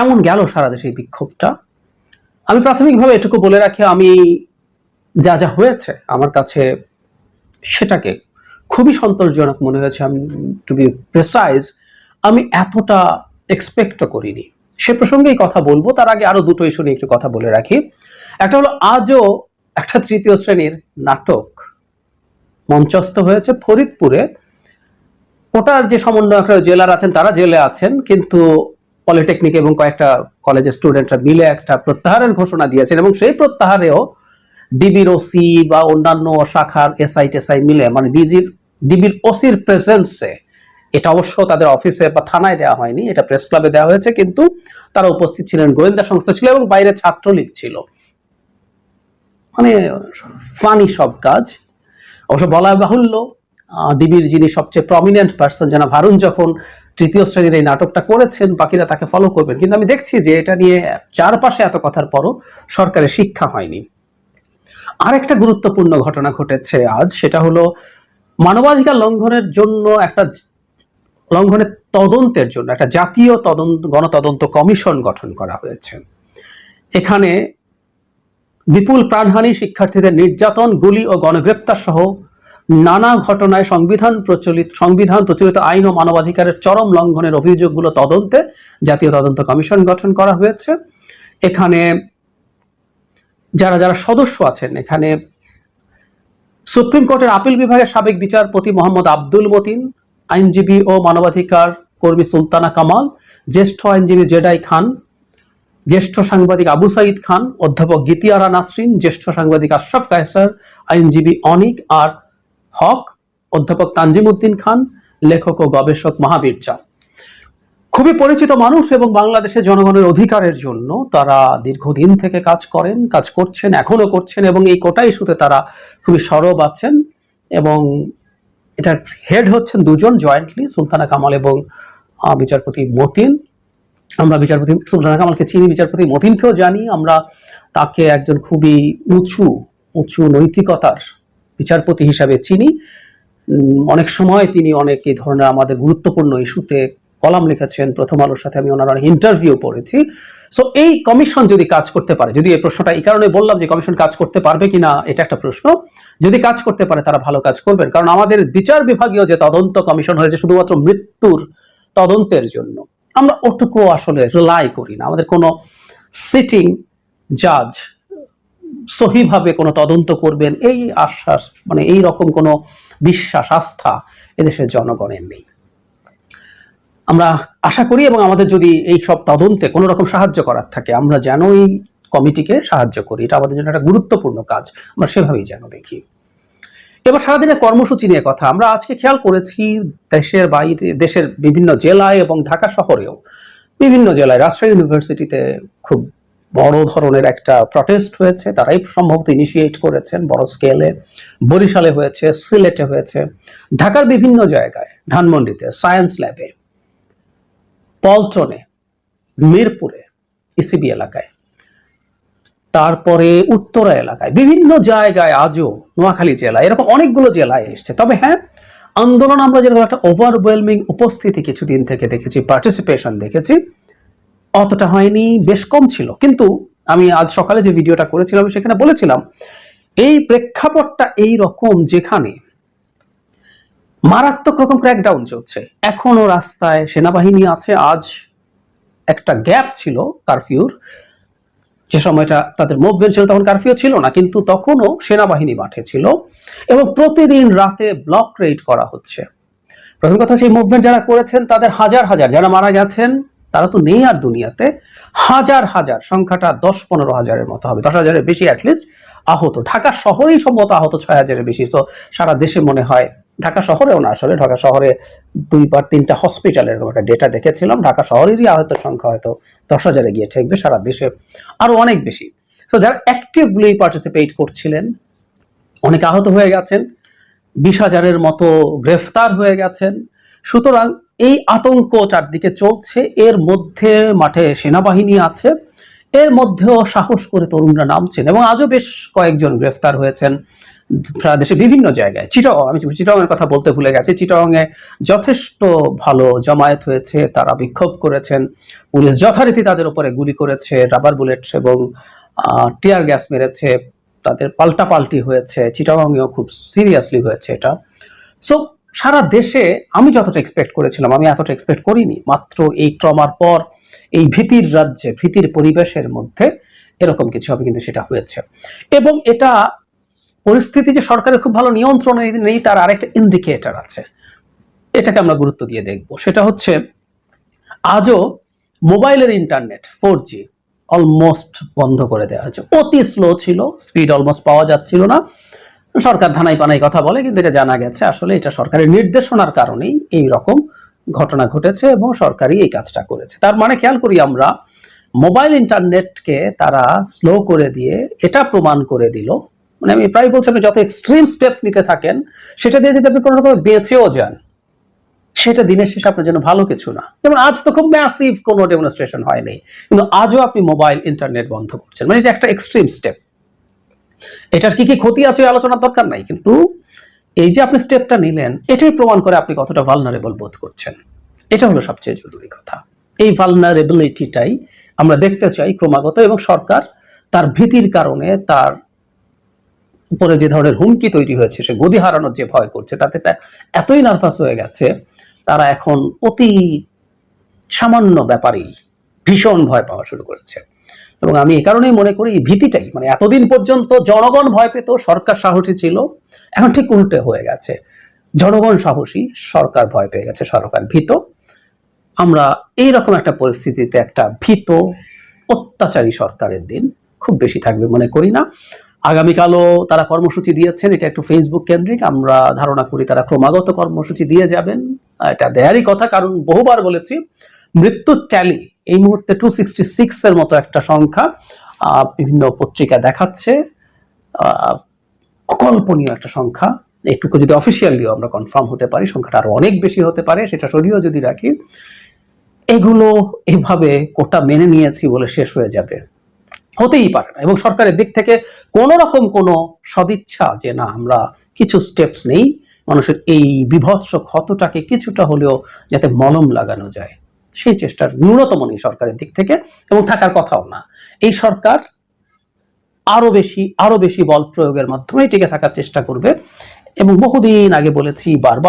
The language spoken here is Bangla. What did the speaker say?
কেমন গেল সারা দেশে বিক্ষোভটা? আমি প্রাথমিকভাবে এটুকু বলে রাখি, আমি যা যা হয়েছে আমার কাছে সেটাকে খুবই সন্তোষজনক মনে হয়েছে। আমি টু বি প্রেসাইজ আমি এতটা এক্সপেক্টও করিনি। সে প্রসঙ্গেই কথা বলব, তার আগে আরও দুটো ইস্যু নিয়ে একটু কথা বলে রাখি। একটা হলো, আজও একটা তৃতীয় শ্রেণির নাটক মঞ্চস্থ হয়েছে ফরিদপুরে। ওটার যে সমন্বয়করা, জেলার আছেন, তারা জেলে আছেন, কিন্তু পলিটেকনিক এবং কয়েকটা কলেজের স্টুডেন্টরা মিলে একটা প্রত্যাহারের ঘোষণা দিয়েছেন এবং সেই প্রত্যাহারেও ডিবির ওসি বা অন্যান্য শাখার এসআই টেসআই মিলে মানে ডিজির ডিবির ওসির প্রেজেন্সে এটা অবশ্য তাদের অফিসে বা থানায় দেওয়া হয়নি, এটা প্রেস ক্লাবে দেওয়া হয়েছে, কিন্তু তারা উপস্থিত ছিলেন, গোয়েন্দা সংস্থা ছিল এবং বাইরে ছাত্রলীগ ছিল। মানে ফানি সব কাজ। অবশ্য বলা বাহুল্য ডিবির যিনি সবচেয়ে প্রমিনেন্ট পার্সন যেন ভারুন যখন তৃতীয় শ্রেণির এই নাটকটা করেছেন, বাকিরা তাকে ফলো করবেন। কিন্তু আমি দেখছি যে এটা নিয়ে চারপাশে এত কথার পরও সরকারের শিক্ষা হয়নি। আরেকটা গুরুত্বপূর্ণ ঘটনা ঘটেছে আজ, সেটা হলো মানবাধিকার লঙ্ঘনের জন্য একটা লঙ্ঘনের তদন্তের জন্য একটা জাতীয় তদন্ত, গণতদন্ত কমিশন গঠন করা হয়েছে। এখানে বিপুল প্রাণহানি, শিক্ষার্থীদের নির্যাতন, গুলি ও গণগ্রেপ্তার সহ নানা ঘটনায় সংবিধান প্রচলিত সংবিধান প্রচলিত আইন ও মানবাধিকারের চরম লঙ্ঘনের অভিযোগগুলো তদন্তে জাতীয় তদন্ত কমিশন গঠন করা হয়েছে। এখানে যারা যারা সদস্য আছেন, এখানে সুপ্রিম কোর্টের আপিল বিভাগের সাবেক বিচারপতি মোহাম্মদ আব্দুল মতিন, আইনজীবী ও মানবাধিকার কর্মী সুলতানা কামাল, জ্যেষ্ঠ আইনজীবী জেডাই খান, জ্যেষ্ঠ সাংবাদিক আবু সাইদ খান, অধ্যাপক গীতিয়ারা নাসরিন, জ্যেষ্ঠ সাংবাদিক আশরাফ কায়সার, আইনজীবী অনিক আর হক, অধ্যাপক তানজিমুদ্দিন খান, লেখক ও গবেষক মহাবীর চা। খুবই পরিচিত মানুষ এবং বাংলাদেশের জনগণের অধিকারের জন্য তারা দীর্ঘদিন থেকে কাজ করেন, কাজ করছেন এখনও করছেন এবং এই কোটা ইস্যুতে তারা খুবই সরব আছেন এবং এটার হেড হচ্ছেন দুজন জয়েন্টলি, সুলতানা কামাল এবং বিচারপতি মতিন। আমরা বিচারপতি, সুলতানা কামালকে চিনি, বিচারপতি মতিনকেও জানি। আমরা তাকে একজন খুবই উঁচু উঁচু নৈতিকতার বিচারপতি হিসাবে চিনি। অনেক সময় তিনি অনেক এই ধরনের আমাদের গুরুত্বপূর্ণ ইস্যুতে কলাম লিখেছেন। প্রথম আলোর সাথে আমি ওনার অনেক ইন্টারভিউ পড়েছি। সো এই কমিশন যদি কাজ করতে পারে, যদি এই প্রশ্নটা এই কারণে বললাম যে কমিশন কাজ করতে পারবে কিনা, এটা একটা প্রশ্ন। যদি কাজ করতে পারে, তারা ভালো কাজ করবেন। কারণ আমাদের বিচার বিভাগীয় যে তদন্ত কমিশন হয়েছে, শুধুমাত্র মৃত্যুর তদন্তের জন্য, আমরা ওটুকু আসলে রিলাই করি না। আমাদের কোনো সিটিং জাজ সহিভাবে কোনো তদন্ত করবেন, এই আশ্বাস মানে এই রকম কোনো বিশ্বাস, আস্থা এদেশের জনগণের নেই। আমরা আশা করি এবং আমাদের যদি এই সব তদন্তে কোনো রকম সাহায্য করার থাকে, আমরা যেন এই কমিটিকে সাহায্য করি। এটা আমাদের জন্য একটা গুরুত্বপূর্ণ কাজ, আমরা সেভাবেই যেন দেখি। এবার সারাদিনের কর্মসূচি নিয়ে কথা। আমরা আজকে খেয়াল করেছি দেশের বাইরে, দেশের বিভিন্ন জেলায় এবং ঢাকা শহরেও বিভিন্ন জেলায়, রাজশাহী ইউনিভার্সিটিতে খুব বড় ধরনের একটা প্রটেস্ট হয়েছে। তারাই সম্ভবত ইনিশিয়েট করেছেন, বড় স্কেলে বরিশালে হয়েছে, সিলেটে হয়েছে, ঢাকার বিভিন্ন জায়গায়, ধানমন্ডিতে সায়েন্স ল্যাবে পল্টনে, মিরপুরে ইসিবি এলাকায়, তারপরে উত্তরা এলাকায়, বিভিন্ন জায়গায় আজও নোয়াখালী জেলা, এরকম অনেকগুলো জেলায় এসছে। তবে হ্যাঁ আন্দোলন আমরা যেরকম একটা ওভারওয়েলমিং উপস্থিতি কিছুদিন থেকে দেখেছি পার্টিসিপেশন দেখেছি অতটা হয়নি, বেশ কম ছিল। কিন্তু আমি আজ সকালে যে ভিডিওটা করেছিলাম, সেখানে বলেছিলাম, এই প্রেক্ষাপটটা এই রকম যেখানে মারাত্মক রকম ক্র্যাকডাউন চলছে। এখনও রাস্তায় সেনাবাহিনী আছে। আজ একটা গ্যাপ ছিল কারফিউর যে সময়টা তাদের মুভমেন্ট ছিল, তখন কারফিউ ছিল না, কিন্তু তখনও সেনাবাহিনী মাঠে ছিল এবং প্রতিদিন রাতে ব্লক রেড করা হচ্ছে। প্রথম কথা সেই মুভমেন্ট যারা করেছেন, তাদের হাজার হাজার, যারা মারা গেছেন তারা তো নেই আর দুনিয়াতে। হাজার হাজার, সংখ্যাটা দশ পনেরো হাজারের মতো হবে। দশ হাজারের বেশি অ্যাটলিস্ট আহত। ঢাকা শহরেই সম্ভবত আহত ছয় হাজারের বেশি। তো সারা দেশে মনে হয় ঢাকা শহরেও না আসলে। ঢাকা শহরে দুই দুইবার তিনটা হসপিটালের একটা ডেটা দেখেছিলাম। ঢাকা শহরেরই আহত সংখ্যা হয়তো দশ হাজারে গিয়ে ঠেকবে সারা দেশে। আরও অনেক বেশি। তো যারা অ্যাক্টিভলি পার্টিসিপেট করছিলেন, অনেক আহত হয়ে গেছেন, বিশ হাজারের মতো গ্রেফতার হয়ে গেছেন। সুতরাং এই আতঙ্ক চারদিকে চলছে। এর মধ্যে মাঠে সেনাবাহিনী আছে। এর মধ্যেও সাহস করে তরুণরা নামছেন এবং আজও বেশ কয়েকজন গ্রেফতার হয়েছেন দেশে বিভিন্ন জায়গায়। চিটাং আমি চিটাংয়ের কথা বলতে ভুলে গেছি। চিটাংয়ে যথেষ্ট ভালো জমায়েত হয়েছে, তারা বিক্ষোভ করেছেন। পুলিশ যথারীতি তাদের উপরে গুলি করেছে, রাবার বুলেট এবং টিয়ার গ্যাস মেরেছে। তাদের পাল্টাপাল্টি হয়েছে। চিটাংয়েও খুব সিরিয়াসলি হয়েছে এটা। সো সারা দেশে আমি যতটা এক্সপেক্ট করেছিলাম, আমি এতটা এক্সপেক্ট করিনি। মাত্র এই ট্রমার পর, এই ভীতির রাজ্যে, ভীতির পরিবেশের মধ্যে এরকম কিছু হবে কিন্তু সেটা হয়েছে। এবং এটা পরিস্থিতি যে সরকারের খুব ভালো নিয়ন্ত্রণে নেই, তার আরেকটা ইন্ডিকেটর আছে। এটাকে আমরা গুরুত্ব দিয়ে দেখব। সেটা হচ্ছে, আজও মোবাইলের ইন্টারনেট ফোর অলমোস্ট বন্ধ করে দেওয়া হয়েছে। অতি স্লো ছিল স্পিড অলমোস্ট পাওয়া যাচ্ছিল না। সরকার ধানাই পানাই কথা বলে, কিন্তু এটা জানা গেছে আসলে এটা সরকারের নির্দেশনার কারণেই এই রকম ঘটনা ঘটেছে এবং সরকারই এই কাজটা করেছে। তার মানে খেয়াল করি আমরা, মোবাইল ইন্টারনেটকে তারা স্লো করে দিয়ে এটা প্রমাণ করে দিল। মানে আমি প্রায় বলছি, আপনি যত এক্সট্রিম স্টেপ নিতে থাকেন, সেটা দিয়ে যদি আপনি কোনো রকম বেঁচেও যান, সেটা দিনের শেষে আপনার জন্য ভালো কিছু না। যেমন আজ তো খুব ম্যাসিভ কোনো ডেমনস্ট্রেশন হয়নি, কিন্তু আজও আপনি মোবাইল, ইন্টারনেট বন্ধ করছেন। মানে এটা একটা এক্সট্রিম স্টেপ এটার কি কি ক্ষতি আছে আলোচনার দরকার নাই? কিন্তু এই যে আপনি স্টেপটা নিলেন, এটাই প্রমাণ করে আপনি কতটা ভালনারেবল বোধ করছেন। এটা হলো সবচেয়ে জরুরি কথা। এই ভালনারেবিলিটিটাই আমরা দেখতে চাই ক্রমাগত এবং সরকার তার ভীতির কারণে তার উপরে যে ধরনের হুমকি তৈরি হয়েছে, সে গদি হারানোর যে ভয় করছে, তাতে এতই নার্ভাস হয়ে গেছে, তারা এখন অতি সামান্য ব্যাপারেই ভীষণ ভয় পাওয়া শুরু করেছে। এবং আমি এই কারণেই মনে করি এই ভীতিটাই মানে এতদিন পর্যন্ত জনগণ ভয় পেত, সরকার সাহসী ছিল, এখন ঠিক উল্টে হয়ে গেছে। জনগণ সাহসী, সরকার ভয় পেয়ে গেছে, সরকার ভীত। আমরা এই রকম একটা পরিস্থিতিতে একটা ভীত, অত্যাচারী সরকারের দিন খুব বেশি থাকবে মনে করি না। আগামীকালও তারা কর্মসূচি দিয়েছেন, এটা একটু ফেসবুক কেন্দ্রিক, আমরা ধারণা করি তারা ক্রমাগত কর্মসূচি দিয়ে যাবেন। এটা দেয়ারই কথা, কারণ বহুবার বলেছি, মৃত্যুর ট্যালি এই মুহূর্তে টু সিক্সটি সিক্স এর মতো একটা সংখ্যা বিভিন্ন পত্রিকা দেখাচ্ছে অকল্পনীয় একটা সংখ্যা। একটুকু যদি অফিসিয়ালিও আমরা কনফার্ম হতে পারি, সংখ্যাটা আরও অনেক বেশি হতে পারে, সেটা সরিয়েও যদি রাখি, এগুলো এভাবে কোটা মেনে নিয়েছি বলে শেষ হয়ে যাবে। হতেই পারে না, এবং সরকারের দিক থেকে কোনো রকম কোনো সদিচ্ছা যে না, আমরা কিছু স্টেপস নেই, মানুষের এই বিভৎস ক্ষতটাকে কিছুটা হলেও যাতে মলম লাগানো যায়। সেই চেষ্টার ন্যূনতম নেই সরকারের দিক থেকে এবং থাকার কথাও না। এই সরকার আরও বেশি আরও বেশি বল প্রয়োগের মাধ্যমে টিকে থাকার চেষ্টা করবে। এবং বহুদিন আগে বলেছি বারবার